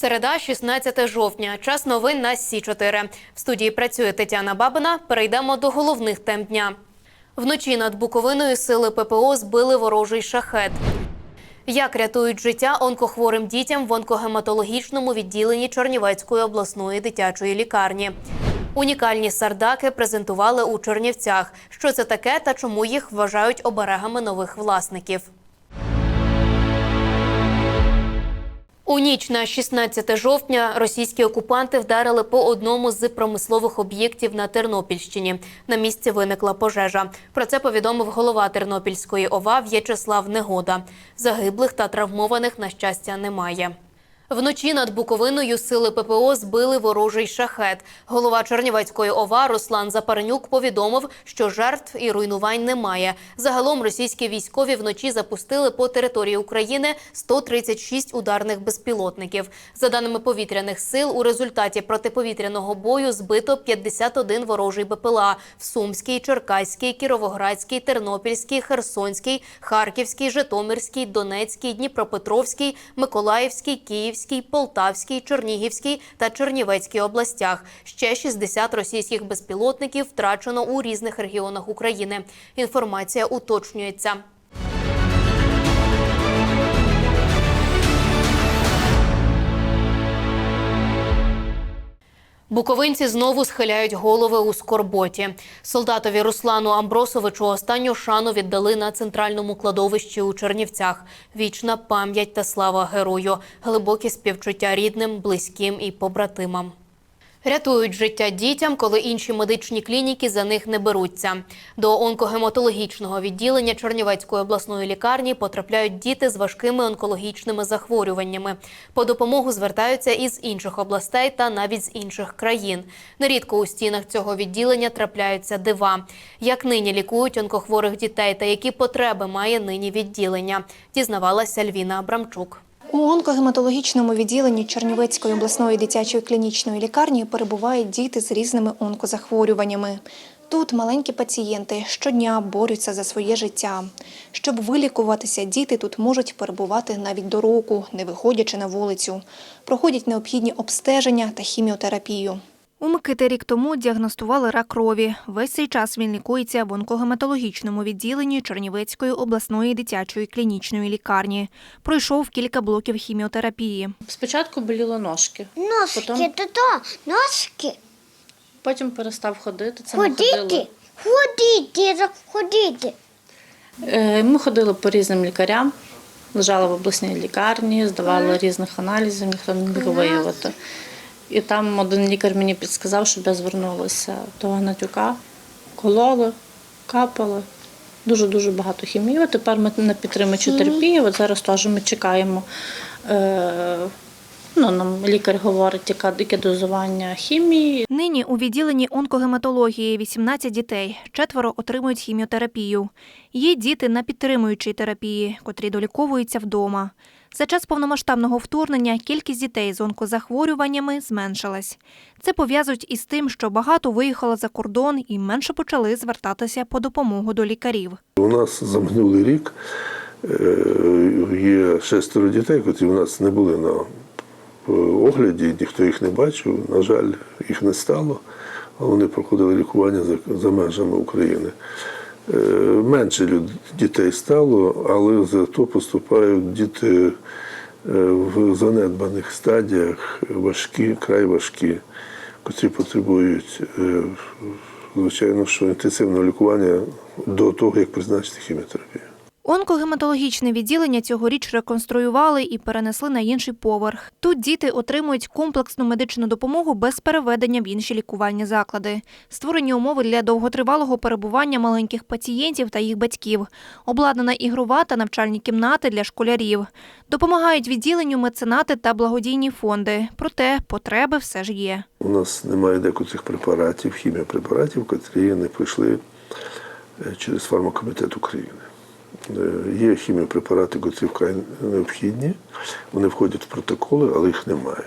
Середа, 16 жовтня. Час новин на Сі 4 В студії працює Тетяна Бабина. Перейдемо до головних тем дня. Вночі над Буковиною сили ППО збили ворожий шахет. Як рятують життя онкохворим дітям в онкогематологічному відділенні Чернівецької обласної дитячої лікарні? Унікальні сардаки презентували у Чернівцях. Що це таке та чому їх вважають оберегами нових власників? У ніч на 16 жовтня російські окупанти вдарили по одному з промислових об'єктів на Тернопільщині. На місці виникла пожежа. Про це повідомив голова Тернопільської ОВА В'ячеслав Негода. Загиблих та травмованих, на щастя, немає. Вночі над Буковиною сили ППО збили ворожий шахет. Голова Чернівецької ОВА Руслан Запаренюк повідомив, що жертв і руйнувань немає. Загалом російські військові вночі запустили по території України 136 ударних безпілотників. За даними повітряних сил, у результаті протиповітряного бою збито 51 ворожий БПЛА в Сумській, Черкаській, Кіровоградській, Тернопільській, Херсонській, Харківській, Житомирській, Донецькій, Дніпропетровській, Миколаївській, Київській, Полтавській, Чернігівській та Чернівецькій областях. Ще 60 російських безпілотників втрачено у різних регіонах України. Інформація уточнюється. Буковинці знову схиляють голови у скорботі. Солдатові Руслану Амбросовичу останню шану віддали на центральному кладовищі у Чернівцях. Вічна пам'ять та слава герою, глибокі співчуття рідним, близьким і побратимам. Рятують життя дітям, коли інші медичні клініки за них не беруться. До онкогематологічного відділення Чернівецької обласної лікарні потрапляють діти з важкими онкологічними захворюваннями. По допомогу звертаються із інших областей та навіть з інших країн. Нерідко у стінах цього відділення трапляються дива. Як нині лікують онкохворих дітей та які потреби має нині відділення, дізнавалася Альвіна Абрамчук. У онкогематологічному відділенні Чернівецької обласної дитячої клінічної лікарні перебувають діти з різними онкозахворюваннями. Тут маленькі пацієнти щодня борються за своє життя. Щоб вилікуватися, діти тут можуть перебувати навіть до року, не виходячи на вулицю. Проходять необхідні обстеження та хіміотерапію. У Микити рік тому діагностували рак крові. Весь цей час він лікується в онкогематологічному відділенні Чернівецької обласної дитячої клінічної лікарні. Пройшов кілька блоків хіміотерапії. Спочатку боліли ножки, Ножки, Потім? то то, ножки. потім перестав ходити. Це Ходити, ходили. ходити, ходити. Е, Ми ходили по різним лікарям, лежали в обласній лікарні, здавали різних аналізів, ніхто не міг виявити. І там один лікар мені підсказав, щоб я звернулася до Гнатюка, кололи, капали. Дуже-дуже багато хімії. От Тепер ми на підтримуючій терапії. От зараз теж ми чекаємо. Е, ну, нам лікар говорить, яка, яке дозування хімії, Нині у відділенні онкогематології 18 дітей, четверо отримують хіміотерапію. Є діти на підтримуючій терапії, котрі доліковуються вдома. За час повномасштабного вторгнення кількість дітей з онкозахворюваннями зменшилась. Це пов'язують із тим, що багато виїхало за кордон і менше почали звертатися по допомогу до лікарів. У нас за минулий рік е, є шестеро дітей, які у нас не були на е, огляді, ніхто їх не бачив. На жаль, їх не стало, а вони проходили лікування за межами України. Е, Менше дітей стало, але зато поступають діти е, в занедбаних стадіях, важкі, край важкі, котрі потребують, е, звичайно, що інтенсивного лікування до того, як призначити хіміотерапію. Онкогематологічне відділення цьогоріч реконструювали і перенесли на інший поверх. Тут діти отримують комплексну медичну допомогу без переведення в інші лікувальні заклади. Створені умови для довготривалого перебування маленьких пацієнтів та їх батьків. Обладнана ігрова та навчальні кімнати для школярів. Допомагають відділенню меценати та благодійні фонди. Проте потреби все ж є. У нас немає декотрих препаратів, хіміопрепаратів, котрі не пройшли е, через фармакомітет України. Е, Є хіміопрепарати, котрі вкрай необхідні, вони входять в протоколи, але їх немає.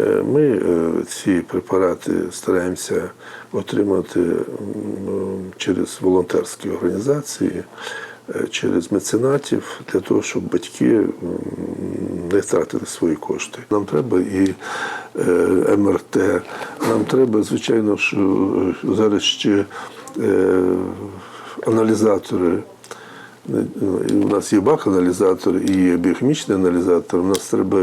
Е, Ми е, ці препарати стараємося отримати через волонтерські організації. через меценатів для того, щоб батьки не втратили свої кошти. Нам треба і МРТ, нам треба, звичайно, що зараз ще аналізатори. У нас є бак-аналізатор і є біохімічний аналізатор. У нас треба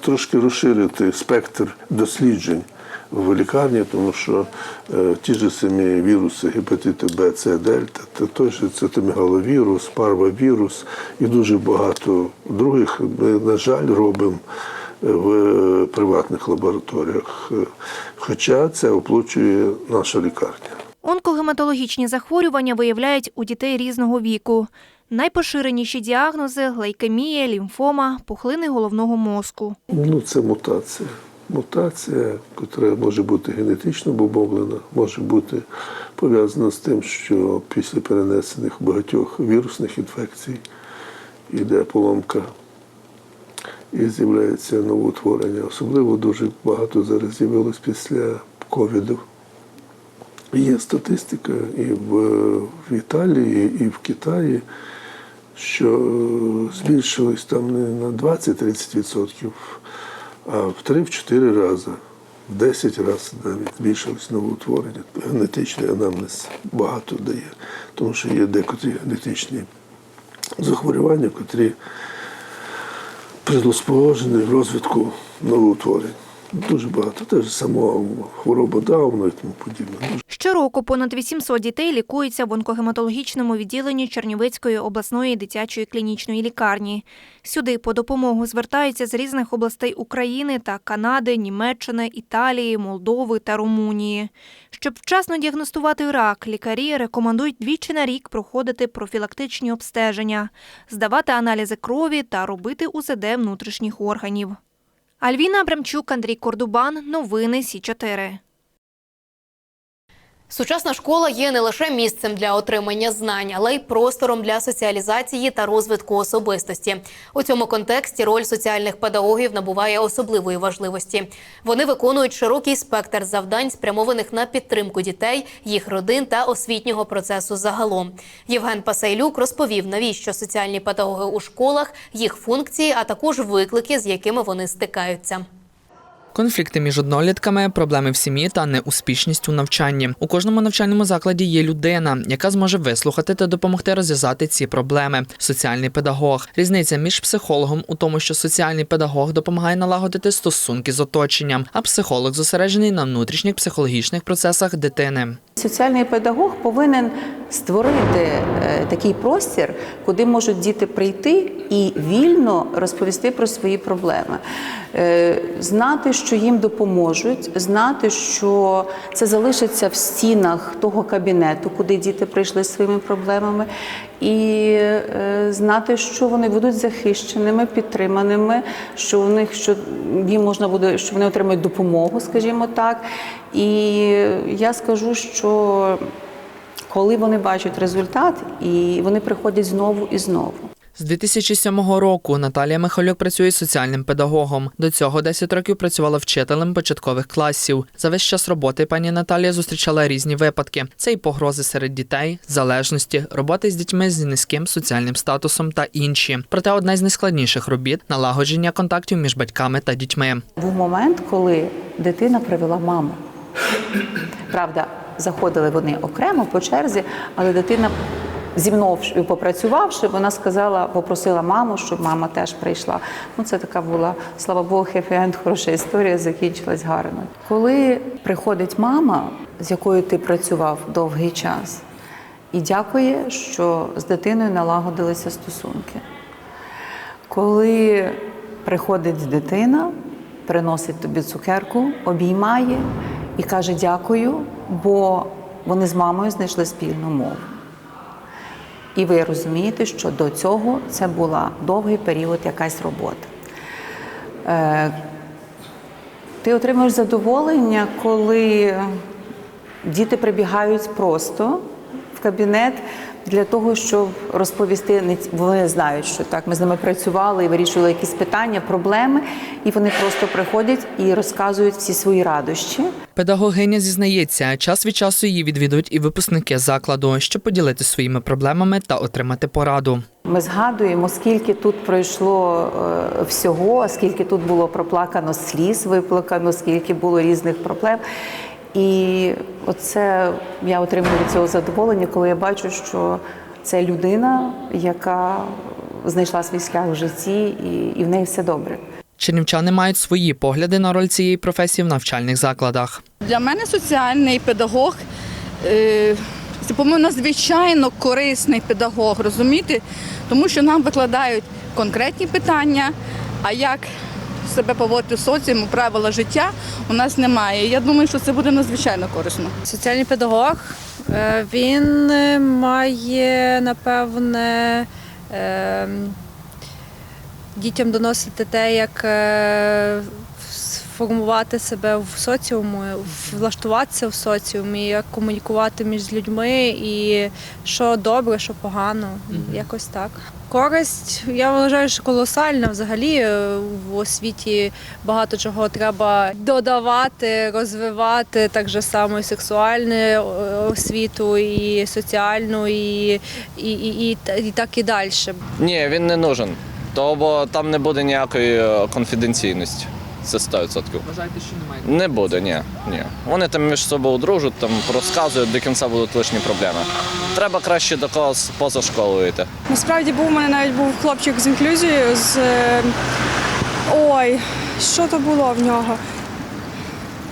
трошки розширити спектр досліджень в лікарні, тому що е, ті ж самі віруси гепатиту Б, С, Дельта, та той же цитомегаловірус, парвавірус і дуже багато других ми, на жаль, робимо в приватних лабораторіях. Е, Хоча це оплачує наша лікарня. Онкогематологічні захворювання виявляють у дітей різного віку. Найпоширеніші діагнози лейкемія, лімфома, пухлини головного мозку. Ну, це мутація. Мутація, яка може бути генетично обумовлена, може бути пов'язана з тим, що після перенесених багатьох вірусних інфекцій йде поломка і з'являється новоутворення. Особливо дуже багато зараз з'явилось після ковіду. Є статистика і в, Італії, і в Китаї, що збільшилось там не на 20-30%, а в 3-4 рази, в 10 разів навіть збільшилось новоутворення. Генетичний анамнез багато дає, тому що є декотрі генетичні захворювання, котрі предосположені в розвитку новоутворень. Дуже багато. Те ж само хвороба Дауна і тому подібне. Щороку понад 800 дітей лікуються в онкогематологічному відділенні Чернівецької обласної дитячої клінічної лікарні. Сюди по допомогу звертаються з різних областей України та Канади, Німеччини, Італії, Молдови та Румунії. Щоб вчасно діагностувати рак, лікарі рекомендують двічі на рік проходити профілактичні обстеження, здавати аналізи крові та робити УЗД внутрішніх органів. Альвіна Абрамчук, Андрій Кордубан. Новини Сі 4 Сучасна школа є не лише місцем для отримання знань, але й простором для соціалізації та розвитку особистості. У цьому контексті роль соціальних педагогів набуває особливої важливості. Вони виконують широкий спектр завдань, спрямованих на підтримку дітей, їх родин та освітнього процесу загалом. Євген Пасайлюк розповів, навіщо соціальні педагоги у школах, їх функції, а також виклики, з якими вони стикаються. Конфлікти між однолітками, проблеми в сім'ї та неуспішність у навчанні. У кожному навчальному закладі є людина, яка зможе вислухати та допомогти розв'язати ці проблеми. Соціальний педагог. Різниця між психологом у тому, що соціальний педагог допомагає налагодити стосунки з оточенням, а психолог зосереджений на внутрішніх психологічних процесах дитини. Соціальний педагог повинен створити е, такий простір, куди можуть діти прийти і вільно розповісти про свої проблеми, Е, знати, що їм допоможуть, знати, що це залишиться в стінах того кабінету, куди діти прийшли зі своїми проблемами, і е, знати, що вони будуть захищеними, підтриманими, що у них що їм можна буде, що вони отримають допомогу, скажімо так. І я скажу, що коли вони бачать результат, і вони приходять знову і знову. З 2007 року Наталія Михайлюк працює соціальним педагогом. До цього 10 років працювала вчителем початкових класів. За весь час роботи пані Наталія зустрічала різні випадки: це і погрози серед дітей, залежності, роботи з дітьми з низьким соціальним статусом та інші. Проте одна з найскладніших робіт налагодження контактів між батьками та дітьми. Був момент, коли дитина привела маму. Правда, заходили вони окремо по черзі, але дитина зі мною попрацювавши, вона сказала, попросила маму, щоб мама теж прийшла. Ну, це така була, слава Богу, хеппі-енд, хороша історія, закінчилась гарно. Коли приходить мама, з якою ти працював довгий час, і дякує, що з дитиною налагодилися стосунки. Коли приходить дитина, приносить тобі цукерку, обіймає і каже дякую, бо вони з мамою знайшли спільну мову. І ви розумієте, що до цього це була довгий період якась робота. Е, ти отримуєш задоволення, коли діти прибігають просто в кабінет для того, щоб розповісти. Вони знають, що так ми з ними працювали і вирішували якісь питання, проблеми, і вони просто приходять і розказують всі свої радощі. Педагогиня зізнається, час від часу її відвідують і випускники закладу, щоб поділитися своїми проблемами та отримати пораду. Ми згадуємо, скільки тут пройшло е, всього, скільки тут було проплакано сліз, виплакано, скільки було різних проблем. І оце я отримую від цього задоволення, коли я бачу, що це людина, яка знайшла свій шлях в житті, і, і в неї все добре. Чернівчани мають свої погляди на роль цієї професії в навчальних закладах. Для мене соціальний педагог це, по-моєму, надзвичайно корисний педагог, розумієте? Тому що нам викладають конкретні питання, а як себе поводити в соціуму, правила життя у нас немає. Я думаю, що це буде надзвичайно корисно. Соціальний педагог е, він е, має напевне е, дітям доносити те, як сформувати себе в соціуму, влаштуватися в соціумі, як комунікувати між людьми і що добре, що погано, якось так. Користь, я вважаю, що колосальна взагалі е, в освіті багато чого треба додавати, розвивати так же само і сексуальну е, освіту, і соціальну, і, і, і, і, і так і далі. Ні, він не нужен. То бо там не буде ніякої е, конфіденційності. Це 100%. Вважаєте, що немає? Не буде, ні. ні. Вони там між собою дружать, там розказують, до кінця будуть лишні проблеми. Треба краще до когось поза школою йти. Насправді був у мене навіть був хлопчик з інклюзією з е, ой, що то було в нього?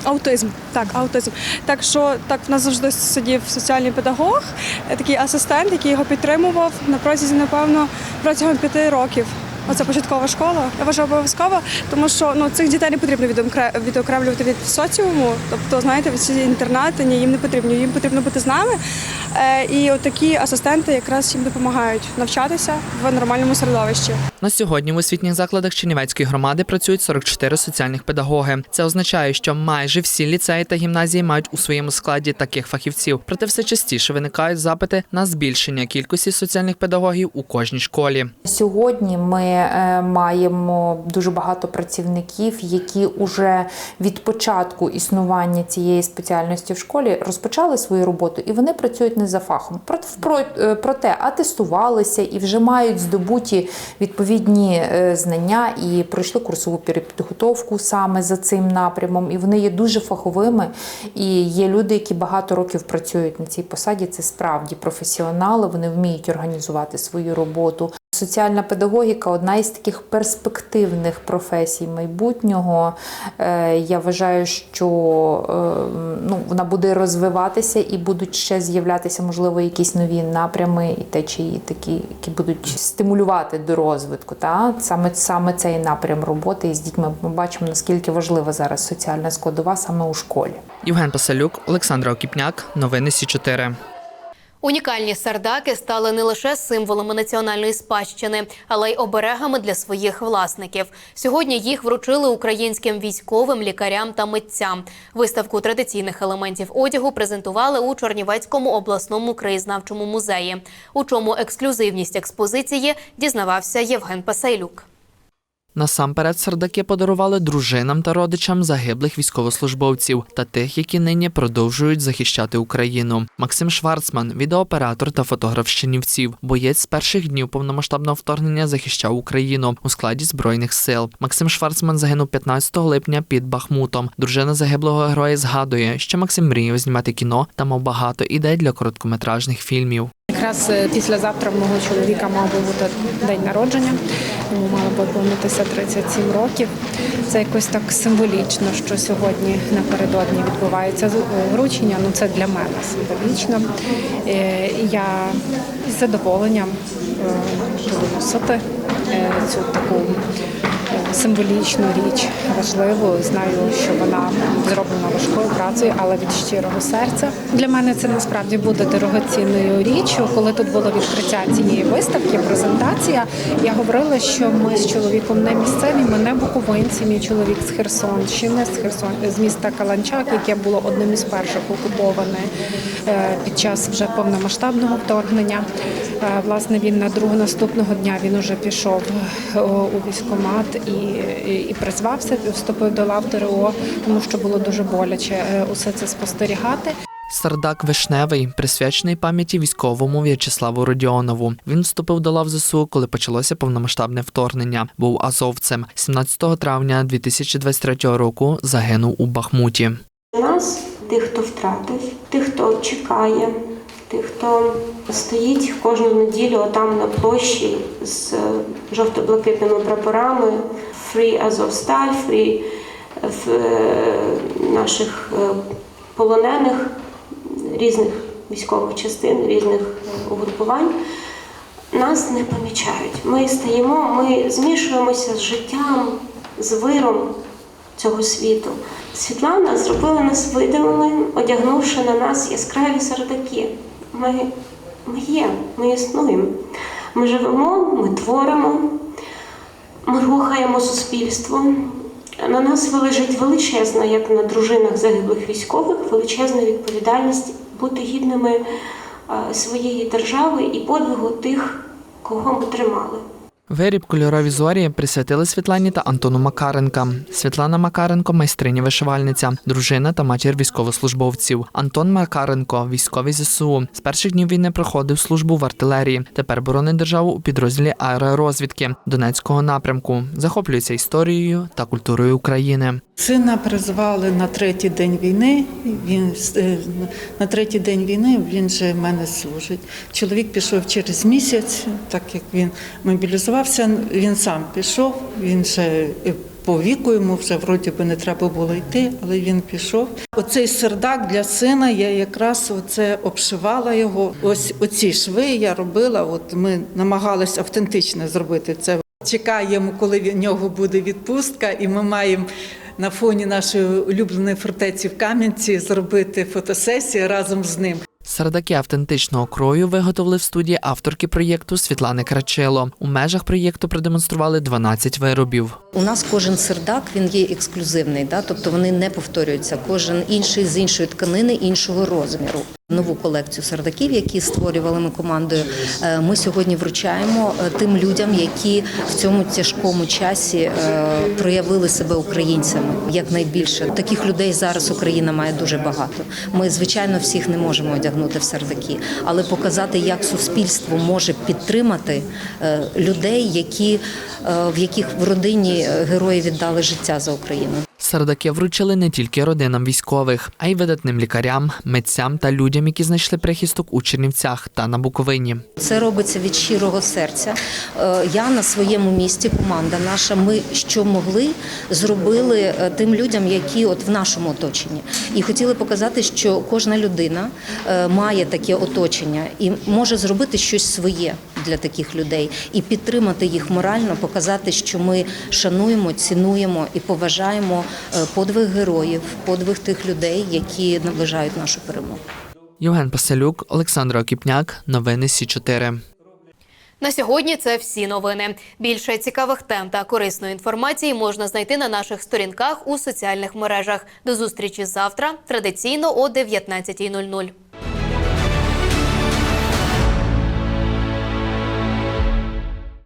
Аутизм, так, аутизм. Так що так в нас завжди сидів соціальний педагог, такий асистент, який його підтримував на протязі, напевно, протягом п'яти років. Оце початкова школа. Я вважаю обов'язково, тому що ну цих дітей не потрібно відокре- відокремлювати від соціуму. Тобто, знаєте, ці інтернати ні, їм не потрібно. Їм потрібно бути з нами. Е, і от такі асистенти якраз їм допомагають навчатися в нормальному середовищі. На сьогодні в освітніх закладах Чернівецької громади працюють 44 соціальних педагоги. Це означає, що майже всі ліцеї та гімназії мають у своєму складі таких фахівців. Проте все частіше виникають запити на збільшення кількості соціальних педагогів у кожній школі. Сьогодні ми е, маємо дуже багато працівників, які уже від початку існування цієї спеціальності в школі розпочали свою роботу, і вони працюють не за фахом. Е, Проте атестувалися і вже мають здобуті відповідні е, знання і пройшли курсову підготовку саме за цим напрямом. І вони є дуже фаховими. І є люди, які багато років працюють на цій посаді. Це справді професіонали. Вони вміють організувати свою роботу. Соціальна педагогіка одна із таких перспективних професій майбутнього. Е, Я вважаю, що е, ну, вона буде розвиватися і будуть ще з'являтися, можливо, якісь нові напрями і течії, такі, які будуть стимулювати до розвитку. Та? Саме, саме цей напрям роботи із дітьми. Ми бачимо, наскільки важлива зараз соціальна складова саме у школі. Євген Пасалюк, Олександра Окіпняк, новини Сі 4 Унікальні сардаки стали не лише символами національної спадщини, але й оберегами для своїх власників. Сьогодні їх вручили українським військовим, лікарям та митцям. Виставку традиційних елементів одягу презентували у Чорнівецькому обласному краєзнавчому музеї. У чому ексклюзивність експозиції дізнавався Євген Пасайлюк. Насамперед сардаки подарували дружинам та родичам загиблих військовослужбовців та тих, які нині продовжують захищати Україну. Максим Шварцман, відеооператор та фотограф з Чернівців, боєць з перших днів повномасштабного вторгнення захищав Україну у складі збройних сил. Максим Шварцман загинув 15 липня під Бахмутом. Дружина загиблого героя згадує, що Максим мріяв знімати кіно та мав багато ідей для короткометражних фільмів. Якраз е, післязавтра в мого чоловіка мав би бути день народження, йому мало би повнитися 37 років. Це якось так символічно, що сьогодні напередодні відбувається е, вручення. Ну це для мене символічно. Е, Я з задоволенням е, буду носити е, цю таку е, символічну річ, важливу. Знаю, що вона зроблена важкою працею, але від щирого серця. Для мене це насправді буде дорогоцінною річчю. Коли тут було відкриття цієї виставки, презентація, я говорила, що ми з чоловіком не місцеві, ми не буковинці. Мій чоловік з Херсонщини, з Херсон з міста Каланчак, яке було одним із перших окуповане під час вже повномасштабного вторгнення. Е, Власне, він на другого наступного дня він уже пішов е, у військкомат і, і, і призвався, вступив до лав ТРО, тому що було дуже боляче е, усе це спостерігати. Сардак Вишневий присвячений пам'яті військовому В'ячеславу Родіонову. Він вступив до лав ЗСУ, коли почалося повномасштабне вторгнення. Був азовцем. 17 травня 2023 року загинув у Бахмуті. Нас, тих, хто втратив, тих, хто чекає, хто стоїть кожну неділю отам на площі з жовто-блакитними прапорами, Free Azovstal, Free в наших е, полонених різних військових частин, різних е, угрупувань. Нас не помічають. Ми стоїмо, ми змішуємося з життям, з виром цього світу. Світлана зробила нас видимими, одягнувши на нас яскраві сардаки. Ми, ми є, ми існуємо. Ми живемо, ми творимо, ми рухаємо суспільство. На нас лежить величезна, як на дружинах загиблих військових, величезна відповідальність бути гідними е, своєї держави і подвигу тих, кого ми тримали. Виріб кольорові зорі присвятили Світлані та Антону Макаренка. Світлана Макаренко майстриня вишивальниця, дружина та матір військовослужбовців. Антон Макаренко, військовий ЗСУ. З перших днів війни проходив службу в артилерії. Тепер боронить державу у підрозділі аеророзвідки Донецького напрямку. Захоплюється історією та культурою України. Сина призвали на третій день війни. Він е, на третій день війни він же в мене служить. Чоловік пішов через місяць, так як він мобілізувався. Він сам пішов. Він же по віку йому вже вроді би не треба було йти, але він пішов. Оцей сердак для сина я якраз оце обшивала його. Ось оці шви я робила. От ми намагалися автентично зробити це. Чекаємо, коли в нього буде відпустка, і ми маємо на фоні нашої улюбленої фортеці в Кам'янці зробити фотосесію разом з ним. Сардаки автентичного крою виготовили в студії авторки проєкту Світлани Крачело. У межах проєкту продемонстрували 12 виробів. У нас кожен сердак він є ексклюзивний, да? тобто вони не повторюються. Кожен інший з іншої тканини, іншого розміру. Нову колекцію сардаків, які створювали ми командою, е, ми сьогодні вручаємо е, тим людям, які в цьому тяжкому часі е, проявили себе українцями. Якнайбільше таких людей зараз Україна має дуже багато. Ми звичайно всіх не можемо одягнути в сардаки, але показати, як суспільство може підтримати людей, які в яких в родині герої віддали життя за Україну. Сардаки вручили не тільки родинам військових, а й видатним лікарям, митцям та людям, які знайшли прихисток у Чернівцях та на Буковині. Це робиться від щирого серця. Е, Я на своєму місці, команда наша. Ми що могли, зробили е, тим людям, які от в нашому оточенні, і хотіли показати, що кожна людина е, має таке оточення і може зробити щось своє для таких людей і підтримати їх морально, показати, що ми шануємо, цінуємо і поважаємо е, подвиг героїв, подвиг тих людей, які наближають нашу перемогу. Євген Паселюк, Олександр Окіпняк, новини Сі 4 На сьогодні це всі новини. Більше цікавих тем та корисної інформації можна знайти на наших сторінках у соціальних мережах. До зустрічі завтра, традиційно о 19.00.